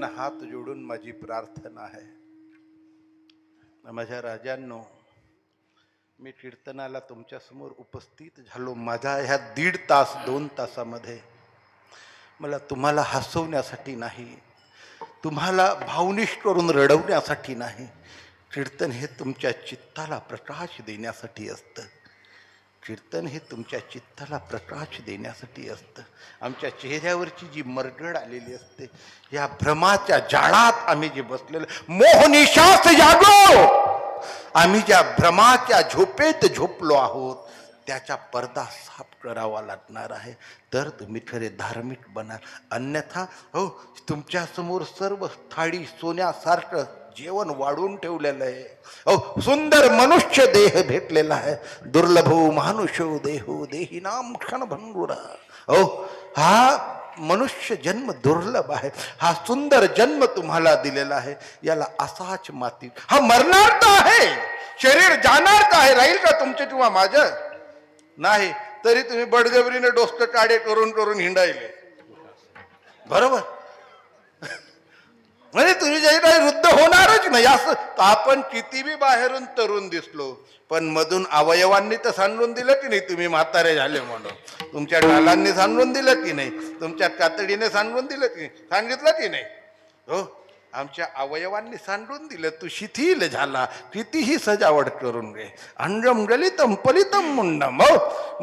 राजांना हात जोडून माझी प्रार्थना आहे. माझ्या राजांनो मी कीर्तनाला तुमच्यासमोर उपस्थित झालो माझा ह्या दीड तास दोन तासामध्ये. मला तुम्हाला हसवण्यासाठी नाही तुम्हाला भावनिष्ठ करून रडवण्यासाठी नाही. कीर्तन हे तुमच्या चित्ताला प्रकाश देण्यासाठी असतं. कीर्तन हे तुमच्या चित्ताला प्रकाश देण्यासाठी असतं. आमच्या चेहऱ्यावरची जी मरगड आलेली असते या भ्रमाच्या जाळात आम्ही जे बसलेलं मोहनिशास जागो! आम्ही ज्या भ्रमाच्या झोपेत झोपलो आहोत त्याचा पडदा साफ करावा लागणार आहे. तर तुम्ही खरे धार्मिक बनाल. अन्यथा हो तुमच्यासमोर सर्व थाळी सोन्यासारखं जेवण वाढून ठेवलेलं आहे. हो सुंदर मनुष्य देह भेटलेला आहे. दुर्लभो मानुषो देहो देही नाम क्षण भंगुरा हो हा मनुष्य जन्म दुर्लभ आहे. हा सुंदर जन्म तुम्हाला दिलेला आहे. याला असाच माती. हा मरणार तर आहे. शरीर जाणार तर आहे. राहील का तुमचे किंवा माझं? नाही. तरी तुम्ही बडगबरीने डोसकं काडे करून करून हिंडायले. बरोबर? म्हणजे तुम्ही जे वृद्ध होणारच नाही. असं आपण किती बी बाहेरून तरुण दिसलो पण मधून अवयवांनी तर सांडून दिलं की नाही तुम्ही म्हातारे झाले म्हणून. तुमच्या डालांनी सांडून दिलं की नाही तुमच्या कातडीने सांडून दिलं की सांगितलं की नाही? हो? आमच्या अवयवांनी सांडून दिलं तू शिथिल झाला कितीही सजावट करून गे अंडम गलितम पलितम मुंडम हो.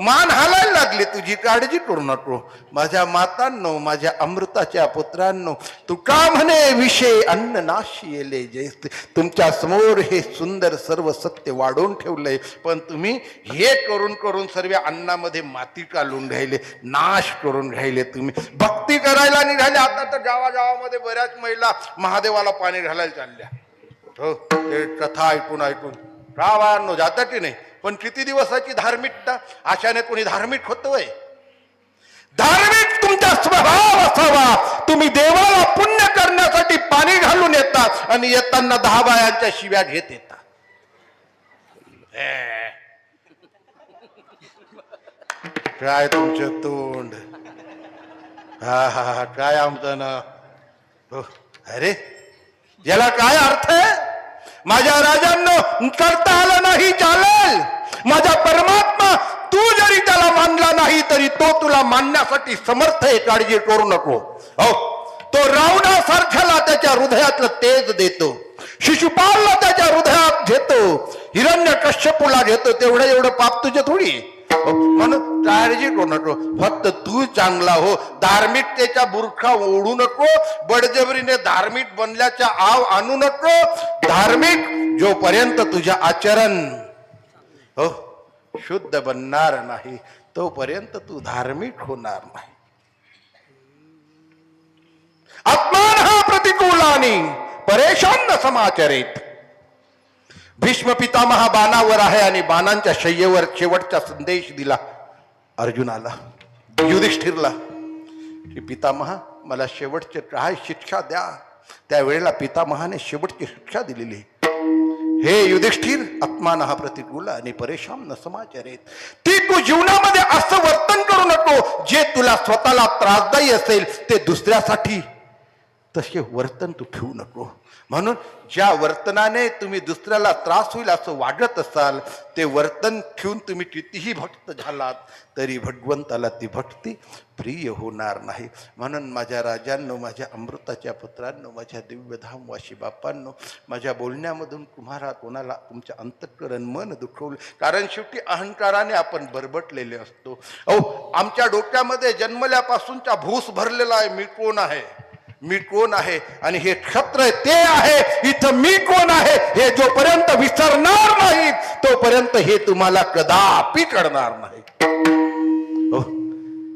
मान हालायला लागली तुझी काळजी करू नको. माझ्या मातांनो माझ्या अमृताच्या पुत्रांनो तू का म्हणे विषय अन्न नाशी येले? जैसे तुमच्यासमोर हे सुंदर सर्व सत्य वाढवून ठेवलंय पण तुम्ही हे करून करून सर्व अन्नामध्ये माती कालून घ्यायले नाश करून घ्यायले तुम्ही. भक्ती करायला निघाले आता तर गावागावामध्ये बऱ्याच महिला महादेवाला पाणी घालायला चालल्या. हो ते कथा ऐकून ऐकून. रावानो जाता की नाही? पण किती दिवसाची धार्मिकता? अशाने कोणी धार्मिक होतोय धार्मिक तुमचा स्वभाव असावा. तुम्ही देवाला पुण्य करण्यासाठी पाणी घालून येतात आणि येताना दहा बायांच्या शिव्या घेत येतात काय तुमचं तोंड? हा हा हा काय आमचं ना हो. अरे याला काय अर्थ आहे? माझ्या राजांना करता आलं नाही चालेल. माझा परमात्मा तू जरी त्याला मानला नाही तरी तो तुला मानण्यासाठी समर्थ आहे काळजी करू नको. हो तो रावणासारख्याला त्याच्या हृदयातलं तेज देतो. शिशुपालला त्याच्या हृदयात घेतो. हिरण्य कश्यपूला घेतो. तेवढं एवढं पाप तुझे थोडी नको फक्त तू चांगला हो. धार्मिकतेचा बुरखा ओढू नको. बडजबरीने धार्मिक बनल्याचा आव आणू नको. धार्मिक जोपर्यंत तुझ्या आचरण हो शुद्ध बनणार नाही तोपर्यंत तू धार्मिक होणार नाही. आत्मान हा प्रतिकूलानी परेशान न समाचरित. भीष्म पितामहा बाणावर आहे आणि बाणांच्या शय्येवर शेवटचा संदेश दिला. अर्जुनाला युधिष्ठिरला की पितामहा मला शेवटचे काय शिक्षा द्या. त्यावेळेला पितामहाने शेवटची शिक्षा दिलेली. हे युधिष्ठिर आत्मान हा प्रतिकूल आणि परेशान न समाचारेत ती तू जीवनामध्ये असं वर्तन करू नको. जे तुला स्वतःला त्रासदायी असेल ते दुसऱ्यासाठी तसे वर्तन तू ठेवू नको. म्हणून ज्या वर्तनाने तुम्ही दुसऱ्याला त्रास होईल असं वागत असाल ते वर्तन ठेवून तुम्ही कितीही भक्त झालात तरी भगवंताला ती भक्ती प्रिय होणार नाही. म्हणून माझ्या राजांनो माझ्या अमृताच्या पुत्रांनो माझ्या दिव्यधाम वाशी बापांनो माझ्या बोलण्यामधून तुम्हाला कोणाला तुमच्या अंतःकरण मन दुखवलं? कारण शेवटी अहंकाराने आपण बरबटलेले असतो. अहो आमच्या डोक्यामध्ये जन्मल्यापासूनचा भूस भरलेला आहे मी कोण आहे? मी कोण आहे आणि हे क्षत्र आहे ते आहे इथं मी कोण आहे हे जोपर्यंत विसरणार नाही तोपर्यंत हे तुम्हाला कदापि कळणार नाही. हो,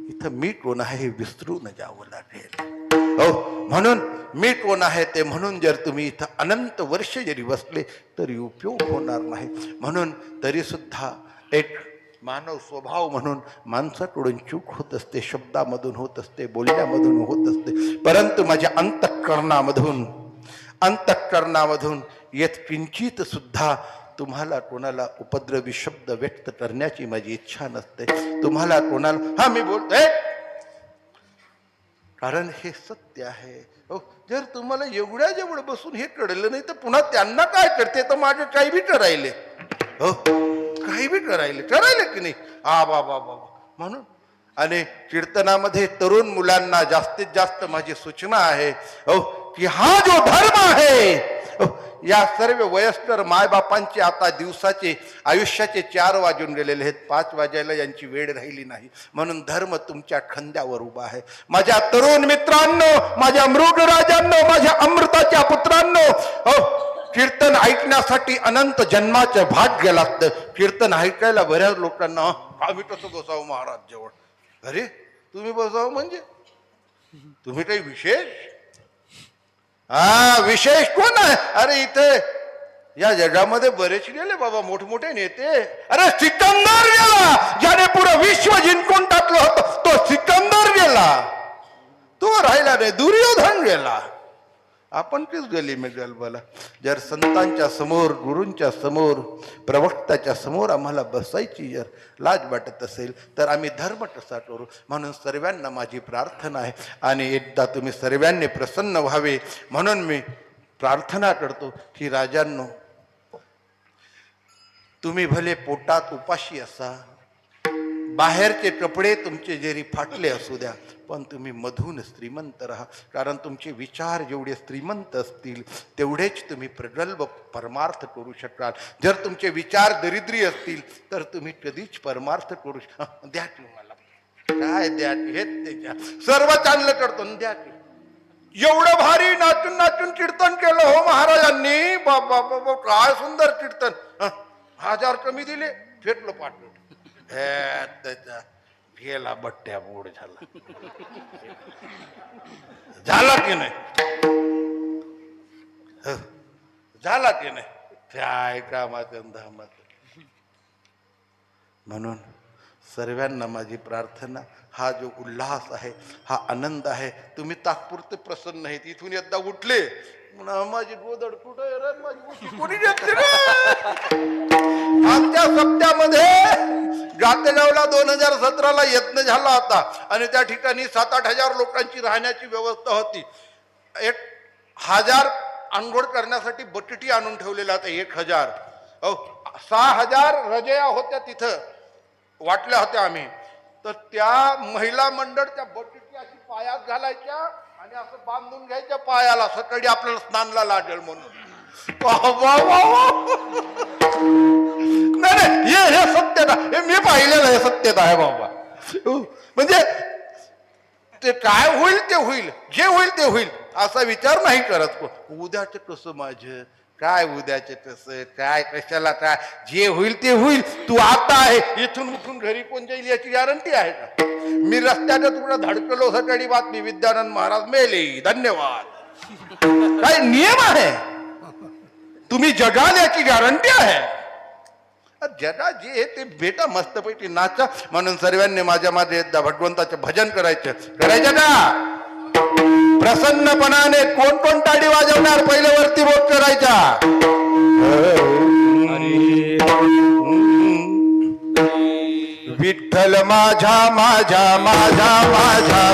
इथं मी कोण आहे हे विसरून जावं लागेल. हो म्हणून मी कोण आहे ते म्हणून जर तुम्ही इथं अनंत वर्ष जरी बसले तरी उपयोग होणार नाही. म्हणून तरी सुद्धा एक मानव स्वभाव म्हणून माणसाकडून चूक होत असते शब्दामधून होत असते बोलण्यामधून होत असते. परंतु माझ्या अंतःकरणामधून अंतःकरणामधून येत किंचित सुद्धा तुम्हाला कोणाला उपद्रवी शब्द व्यक्त करण्याची माझी इच्छा नसते. तुम्हाला कोणाला हा मी बोलतोय. कारण हे सत्य आहे. हो जर तुम्हाला एवढ्या जवळ बसून हे कळलं नाही तर पुन्हा त्यांना काय करते? तर माझे काही बी राहिले हो काही बी ठरायले ठरायले की नाही? आ बाबा बाबा म्हणून आणि कीर्तनामध्ये तरुण मुलांना जास्तीत जास्त माझी सूचना आहे हो की हा जो धर्म आहे या सर्व वयस्कर मायबापांचे आता दिवसाचे आयुष्याचे चार वाजून गेलेले आहेत. पाच वाजायला यांची वेळ राहिली नाही. म्हणून धर्म तुमच्या खंद्यावर उभा आहे. माझ्या तरुण मित्रांनो माझ्या मृग राजांनो माझ्या अमृताच्या पुत्रांनो हो कीर्तन ऐकण्यासाठी अनंत जन्माचं भाग्य लागतं कीर्तन ऐकायला बऱ्याच लोकांना आम्ही कसं बसावं महाराज जवळ अरे तुम्ही बसावं म्हणजे? तुम्ही काही विशेष? हा विशेष कोण आहे? अरे इथे या जगामध्ये बरेच गेले बाबा मोठमोठे नेते. अरे सिकंदर गेला ज्याने पुरं विश्व जिंकून टाकलं होतं तो सिकंदर गेला. तो राहिला नाही दुर्योधन गेला. आपण तेच गली में गलबला जर संतांच्या समोर गुरूंच्या समोर प्रवक्त्याच्या समोर आम्हाला बसायची जर लाज वाटत असेल तर आम्ही धर्म तसा करू? म्हणून सर्वांना माझी प्रार्थना आहे. आणि एकदा तुम्ही सर्वांनी प्रसन्न व्हावे. म्हणून मी प्रार्थना करतो की राजांनो तुम्ही भले पोटात उपाशी असा बाहेरचे कपडे तुमचे जरी फाटले असू द्या पण तुम्ही मधून श्रीमंत राहा. कारण तुमचे विचार जेवढे श्रीमंत असतील तेवढेच तुम्ही प्रगल्भ परमार्थ करू शकाल. जर तुमचे विचार दरिद्री असतील तर तुम्ही कधीच परमार्थ करू शक द्या की मला. काय द्या की? हेच त्याच्या सर्व चांगलं करतो द्या की. एवढं भारी नाचून नाचून कीर्तन केलं हो महाराजांनी. बाबा बाबा काय सुंदर कीर्तन. हजार कमी दिले फेटलं पाठवलं. गेला बट्ट्या बोड झाला. झाला की नाही? झाला की नाही? त्या कामात धामात. म्हणून सर्वांना माझी प्रार्थना. हा जो उल्हास आहे हा आनंद आहे. तुम्ही तात्पुरते प्रसन्न आहेत. इथून एकदा उठले. माझी गोदड कुठं माझी कोणी घेतली आमच्या सप्त्यामध्ये गातेगावला दोन हजार सतराला यत्न झाला होता. आणि त्या ठिकाणी सात आठ हजार लोकांची राहण्याची व्यवस्था होती. एक हजार आंघोळ करण्यासाठी बटटी आणून ठेवलेला होता एक हजार. सहा हजार रजया होत्या तिथं. वाटल्या होत्या आम्ही. तर त्या महिला मंडळ त्या बटटी अशी पायात घालायच्या आणि असं बांधून घ्यायच्या पायाला. सकाळी आपल्याला स्नानला लागेल म्हणून. वा, नाही नाही हे हे सत्यता हे मी पाहिलेलं हे सत्यता आहे बाबा. म्हणजे ते काय होईल ते होईल. जे होईल ते होईल. असा विचार नाही करत. उद्याचं कसं माझं? काय उद्याचे कसं काय कशाला काय? जे होईल ते होईल. तू आता आहे इथून उठून घरी कोण जाईल याची गॅरंटी आहे का? मी रस्त्याने तुला धडकलो सकाळी बातमी विद्यानंद महाराज मेले. धन्यवाद. काय नियम आहे? तुम्ही जगाल याची गॅरंटी आहे. जगा जे आहे ते भेटा मस्तपैकी नाचा. म्हणून सर्वांनी माझ्या मध्ये एकदा भगवंताचे भजन करायचं. करायचं का? प्रसन्नपणाने कोण कोण टाळी वाजवणार? पहिले वरती बोट करायचा विठ्ठल माझा माझा माझा माझा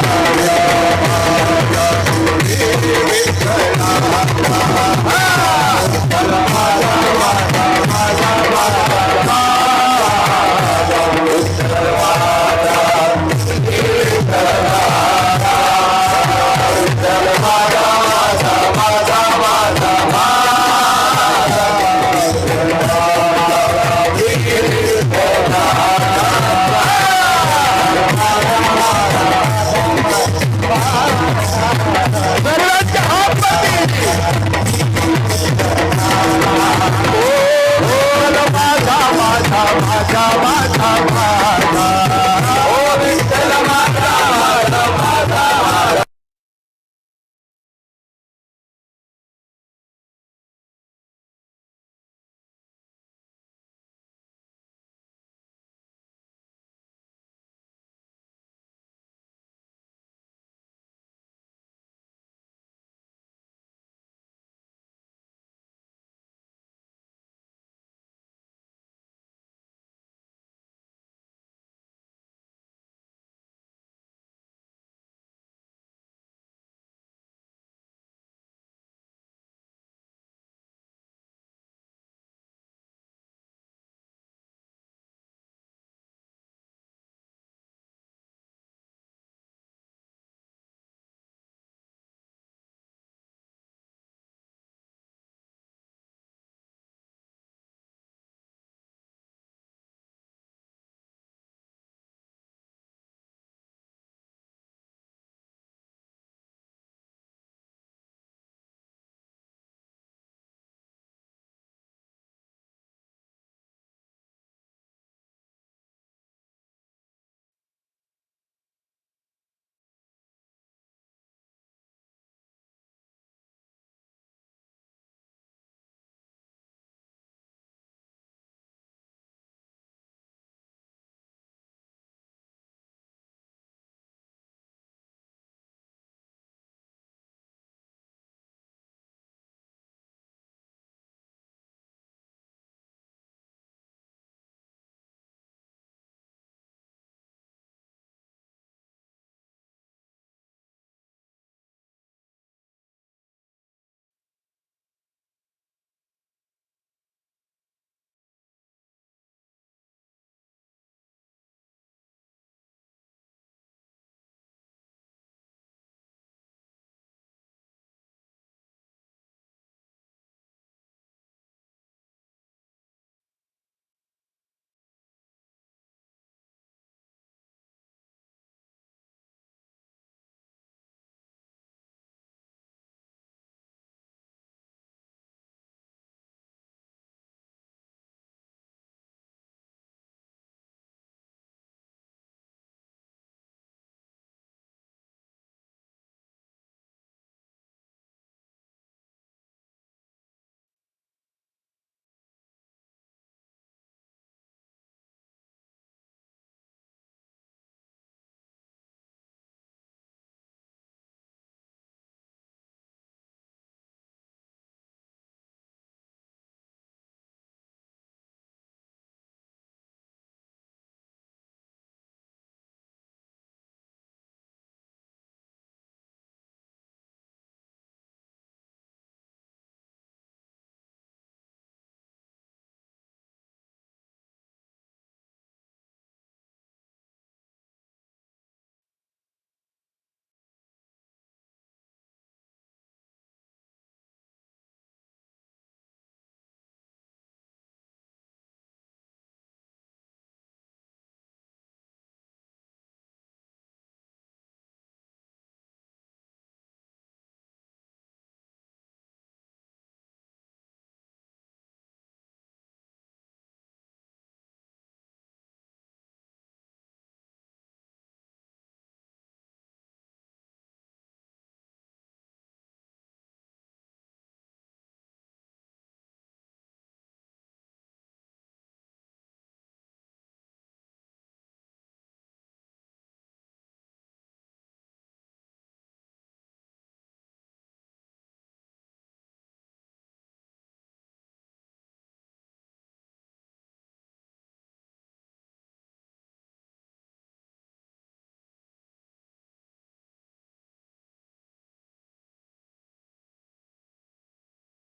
सर्वांच्या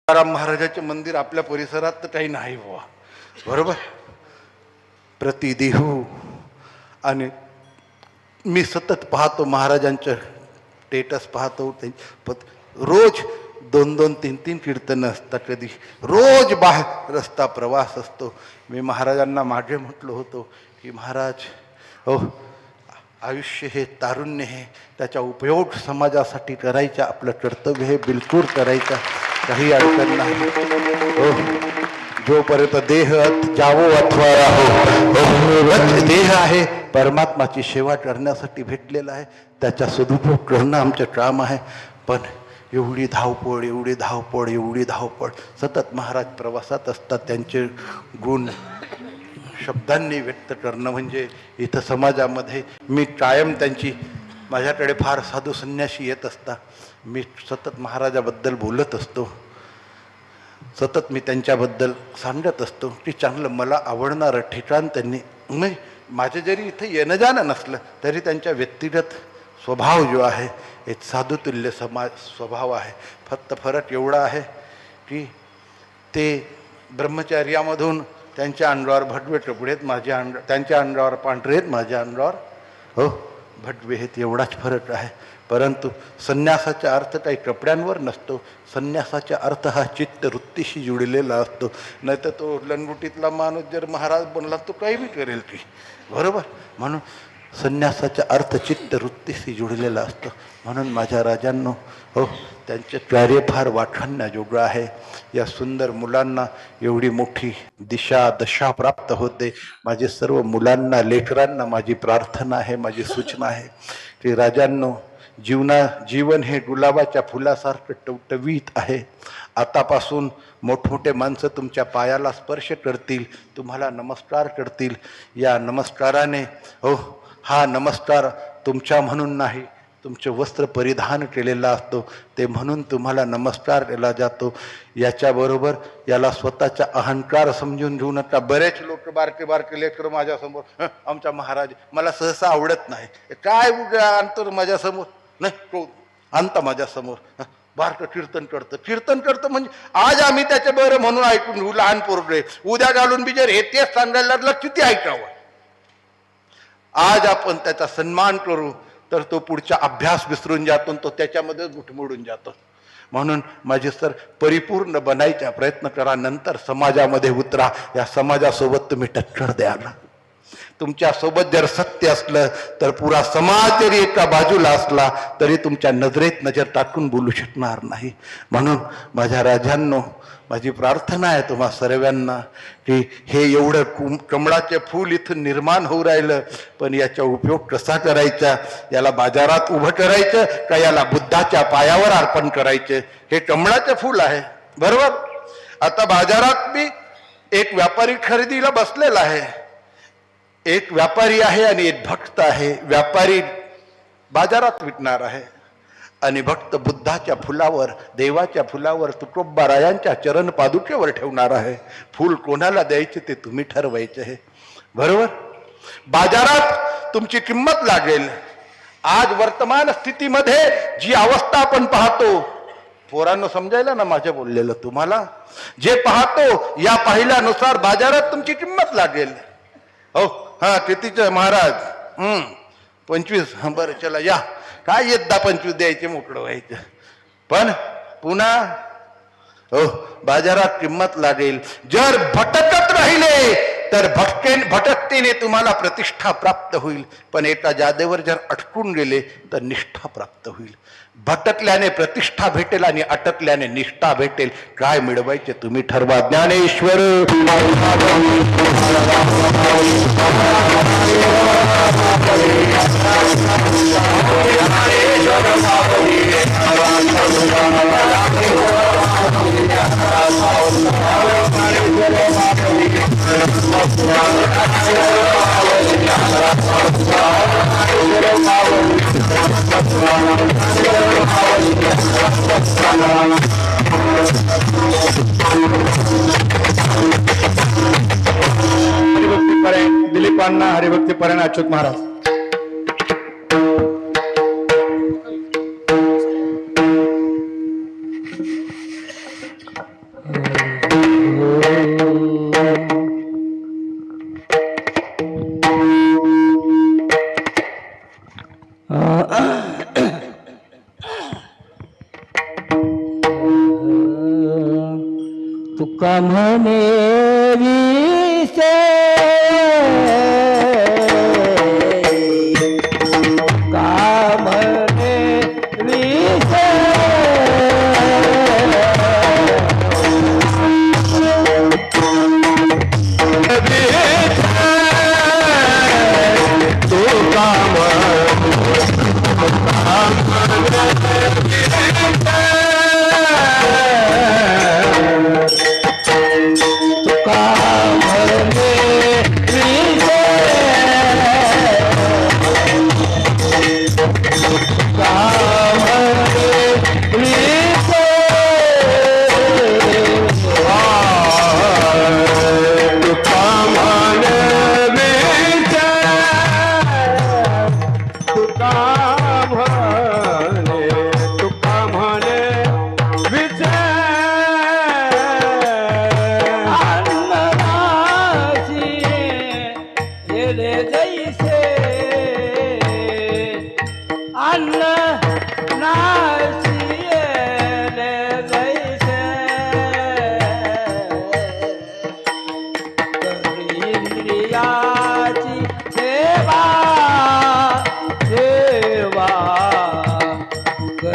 तुकाराम महाराजाचे मंदिर आपल्या परिसरात तर काही नाही बाबा बरोबर? प्रतिदेहू. आणि मी सतत पाहतो महाराजांचं स्टेटस पाहतो पत रोज दोन दोन तीन तीन कीर्तनं असतात कधी. रोज बाहेर रस्ता प्रवास असतो. मी महाराजांना मागे म्हटलो होतो की महाराज हो आयुष्य हे तारुण्य हे त्याचा उपयोग समाजासाठी करायचा आपलं कर्तव्य हे बिलकुल करायचं. काही अडचण नाही. हो. जोपर्यंत देह जावो अथवा राहो. हो. देह आहे परमात्माची सेवा करण्यासाठी भेटलेला आहे. त्याचा सदुपयोग करणं आमचं काम आहे. पण एवढी धावपळ एवढी धावपळ एवढी धावपळ. सतत महाराज प्रवासात असतात. त्यांचे गुण शब्दांनी व्यक्त करणं म्हणजे इथं समाजामध्ये मी कायम त्यांची माझ्याकडे फार साधू संन्याशी येत असता. मी सतत महाराजाबद्दल बोलत असतो. सतत मी त्यांच्याबद्दल सांगत असतो. की चांगलं मला आवडणारं ठिकाण त्यांनी म्हणजे माझं जरी इथं येणं जाणं नसलं तरी त्यांच्या व्यक्तिगत स्वभाव जो आहे एक साधुतुल्य समाज स्वभाव आहे. फक्त फरक एवढा आहे की ते ब्रह्मचर्यामधून त्यांच्या अंगावर भटवे कपडे माझ्या अंड त्यांच्या अंगावर पांढरे आहेत माझ्या अंगावर हो. भटवे एवढाच फरक आहे. परंतु संन्यासाचा अर्थ काही कपड्यांवर नसतो. संन्यासाचा अर्थ हा चित्त वृत्तीशी जुडलेला असतो. नाही तर तो लंगुटीतला माणूस जर महाराज बनला तो काही बी करेल की. बरोबर? म्हणून संन्यासाच्या अर्थचित्त वृत्तीशी जुळलेला असतो. म्हणून माझ्या राजांनो हो त्यांचे प्यारे फार वाखाणण्याजोगं आहे. या सुंदर मुलांना एवढी मोठी दिशा दशा प्राप्त होते. माझे सर्व मुलांना लेकरांना माझी प्रार्थना आहे माझी सूचना आहे की राजांनो जीवना जीवन हे गुलाबाच्या फुलासारखं टवटवीत आहे. आतापासून मोठमोठे माणसं तुमच्या पायाला स्पर्श करतील तुम्हाला नमस्कार करतील. या नमस्काराने हो हा नमस्कार तुमच्या म्हणून नाही तुमचे वस्त्र परिधान केलेला असतो ते म्हणून तुम्हाला नमस्कार केला जातो. याच्याबरोबर याला स्वतःचा अहंकार समजून घेऊ नका बरेच लोक बारके बारके लेकर माझ्यासमोर आमच्या आमचा महाराज मला सहसा आवडत नाही. काय उद्या आणतो माझ्यासमोर? नाही तो आणता माझ्यासमोर बारकं कीर्तन करतं. कीर्तन करतं म्हणजे आज आम्ही त्याच्या बरं म्हणून ऐकून घेऊ लहान पोरगे. उद्या घालून बी जर हे तेच सांगायला लागलं किती ऐकावं? आज आपण त्याचा सन्मान करू तर तो पुढचा अभ्यास विसरून जातो आणि तो त्याच्यामध्ये गुठमोडून जातो. म्हणून माझे सर परिपूर्ण बनायचा प्रयत्न करा नंतर समाजामध्ये उतरा. या समाजासोबत तुम्ही टक्कर द्याल तुमच्यासोबत जर सत्य असलं तर पुरा समाज जरी एका बाजूला असला तरी तुमच्या नजरेत नजर टाकून बोलू शकणार नाही. म्हणून माझ्या राजांनो माझी प्रार्थना आहे तुम्हा सर्वांना की हे एवढं कुम कमळाचे फूल इथं निर्माण होऊ राहिलं पण याचा उपयोग कसा करायचा? याला बाजारात उभं करायचं का याला बुद्धाच्या पायावर अर्पण करायचं? हे कमळाचे फूल आहे. बरोबर? आता बाजारात मी एक व्यापारी खरेदीला बसलेला आहे. एक व्यापारी आहे आणि एक भक्त आहे. व्यापारी बाजारात विकणार आहे. आणि भक्त बुद्धाच्या फुलावर देवाच्या फुलावर तुकोबारायांच्या चरण पादुकेवर ठेवणार आहे. फूल कोणाला द्यायचे ते तुम्ही ठरवायचे आहे. बरोबर? बाजारात तुमची किंमत लागेल. आज वर्तमान स्थितीमध्ये जी अवस्था आपण पाहतो पोरांनो समजायला ना माझ्या बोललेलं तुम्हाला? जे पाहतो या पाहिल्यानुसार बाजारात तुमची किंमत लागेल. हो. हा कितीचं महाराज? हम्म पंचवीस. बरं चला या. काय येत पंचवीस द्यायचे मोकळं व्हायचं? पण पुन्हा हो बाजारात किंमत लागेल. जर भटकत राहिले तर भटके भटकतेने तुम्हाला प्रतिष्ठा प्राप्त होईल. पण एका जादेवर जर अटकून गेले तर निष्ठा प्राप्त होईल. भटकल्याने प्रतिष्ठा भेटेल आणि अटकल्याने निष्ठा भेटेल. काय मिळवायचे तुम्ही ठरवा. ज्ञानेश्वर. Yeah. हरिभक्ती परायण दिलीपांना हरिभक्ती परायण अच्युत महाराज. तुका म्हणे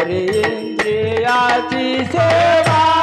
करी इंद्रियाची सेवा.